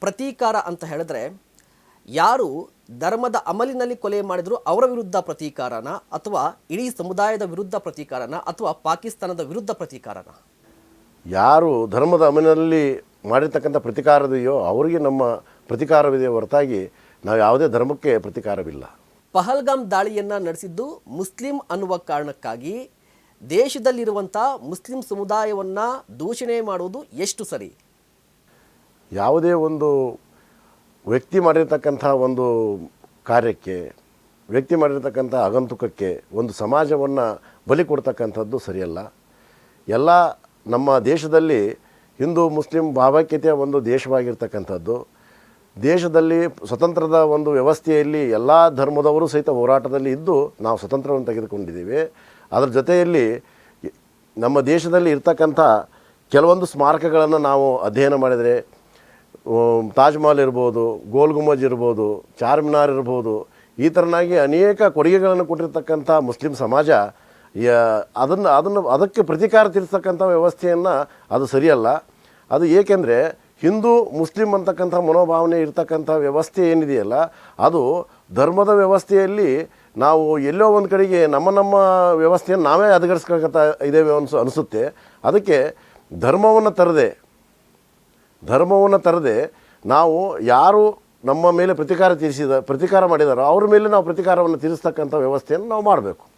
ಪ್ರತೀಕಾರ ಅಂತ ಹೇಳಿದ್ರೆ ಯಾರು ಧರ್ಮದ ಅಮಲಿನಲ್ಲಿ ಕೊಲೆ ಮಾಡಿದ್ರು ಅವರ ವಿರುದ್ಧ ಪ್ರತೀಕಾರನ ಅಥವಾ ಇಡೀ ಸಮುದಾಯದ ವಿರುದ್ಧ ಪ್ರತೀಕಾರನ ಅಥವಾ ಪಾಕಿಸ್ತಾನದ ವಿರುದ್ಧ ಪ್ರತೀಕಾರನ? ಯಾರು ಧರ್ಮದ ಅಮಲಿನಲ್ಲಿ ಮಾಡಿರ್ತಕ್ಕಂಥ ಪ್ರತಿಕಾರದೆಯೋ ಅವರಿಗೆ ನಮ್ಮ ಪ್ರತಿಕಾರವಿದೆ ಹೊರತಾಗಿ ನಾವು ಯಾವುದೇ ಧರ್ಮಕ್ಕೆ ಪ್ರತಿಕಾರವಿಲ್ಲ. ಪಹಲ್ಗಾಮ್ ದಾಳಿಯನ್ನು ನಡೆಸಿದ್ದು ಮುಸ್ಲಿಂ ಅನ್ನುವ ಕಾರಣಕ್ಕಾಗಿ ದೇಶದಲ್ಲಿರುವಂಥ ಮುಸ್ಲಿಂ ಸಮುದಾಯವನ್ನು ದೂಷಣೆ ಮಾಡುವುದು ಎಷ್ಟು ಸರಿ? ಯಾವುದೇ ಒಂದು ವ್ಯಕ್ತಿ ಮಾಡಿರ್ತಕ್ಕಂಥ ಒಂದು ಕಾರ್ಯಕ್ಕೆ, ವ್ಯಕ್ತಿ ಮಾಡಿರ್ತಕ್ಕಂಥ ಆಗಂತುಕಕ್ಕೆ ಒಂದು ಸಮಾಜವನ್ನು ಬಲಿ ಕೊಡ್ತಕ್ಕಂಥದ್ದು ಸರಿಯಲ್ಲ. ಎಲ್ಲ ನಮ್ಮ ದೇಶದಲ್ಲಿ ಹಿಂದೂ, ಮುಸ್ಲಿಂ ಭಾವೈಕ್ಯತೆಯ ಒಂದು ದೇಶವಾಗಿರ್ತಕ್ಕಂಥದ್ದು. ದೇಶದಲ್ಲಿ ಸ್ವತಂತ್ರದ ಒಂದು ವ್ಯವಸ್ಥೆಯಲ್ಲಿ ಎಲ್ಲ ಧರ್ಮದವರು ಸಹಿತ ಹೋರಾಟದಲ್ಲಿ ಇದ್ದು ನಾವು ಸ್ವತಂತ್ರವನ್ನು ತೆಗೆದುಕೊಂಡಿದ್ದೀವಿ. ಅದರ ಜೊತೆಯಲ್ಲಿ ನಮ್ಮ ದೇಶದಲ್ಲಿ ಇರ್ತಕ್ಕಂಥ ಕೆಲವೊಂದು ಸ್ಮಾರಕಗಳನ್ನು ನಾವು ಅಧ್ಯಯನ ಮಾಡಿದರೆ ತಾಜ್ ಮಹಲ್ ಇರ್ಬೋದು, ಗೋಲ್ ಗುಮ್ಮಜ್ ಇರ್ಬೋದು, ಚಾರ್ಮಿನಾರ್ ಇರ್ಬೋದು, ಈ ಥರನಾಗಿ ಅನೇಕ ಕೊಡುಗೆಗಳನ್ನು ಕೊಟ್ಟಿರ್ತಕ್ಕಂಥ ಮುಸ್ಲಿಂ ಸಮಾಜ ಅದನ್ನು ಅದನ್ನು, ಅದಕ್ಕೆ ಪ್ರತಿಕಾರ ತೀರಿಸ್ತಕ್ಕಂಥ ವ್ಯವಸ್ಥೆಯನ್ನು ಅದು ಸರಿಯಲ್ಲ. ಅದು ಏಕೆಂದರೆ ಹಿಂದೂ ಮುಸ್ಲಿಂ ಅಂತಕ್ಕಂಥ ಮನೋಭಾವನೆ ಇರ್ತಕ್ಕಂಥ ವ್ಯವಸ್ಥೆ ಏನಿದೆಯಲ್ಲ, ಅದು ಧರ್ಮದ ವ್ಯವಸ್ಥೆಯಲ್ಲಿ ನಾವು ಎಲ್ಲೋ ಒಂದು ಕಡೆಗೆ ನಮ್ಮ ನಮ್ಮ ವ್ಯವಸ್ಥೆಯನ್ನು ನಾವೇ ಅದಗಡಿಸ್ಕೊಳ್ತಾ ಇದ್ದೇವೆ ಅನಿಸು, ಅನಿಸುತ್ತೆ. ಅದಕ್ಕೆ ಧರ್ಮವನ್ನು ತರದೆ ಧರ್ಮವನ್ನು ತರದೆ ನಾವು ಯಾರು ನಮ್ಮ ಮೇಲೆ ಪ್ರತಿಕಾರ ತೀರಿಸಿದ, ಪ್ರತಿಕಾರ ಮಾಡಿದಾರೋ ಅವ್ರ ಮೇಲೆ ನಾವು ಪ್ರತಿಕಾರವನ್ನು ತೀರಿಸ್ತಕ್ಕಂಥ ವ್ಯವಸ್ಥೆಯನ್ನು ನಾವು ಮಾಡಬೇಕು.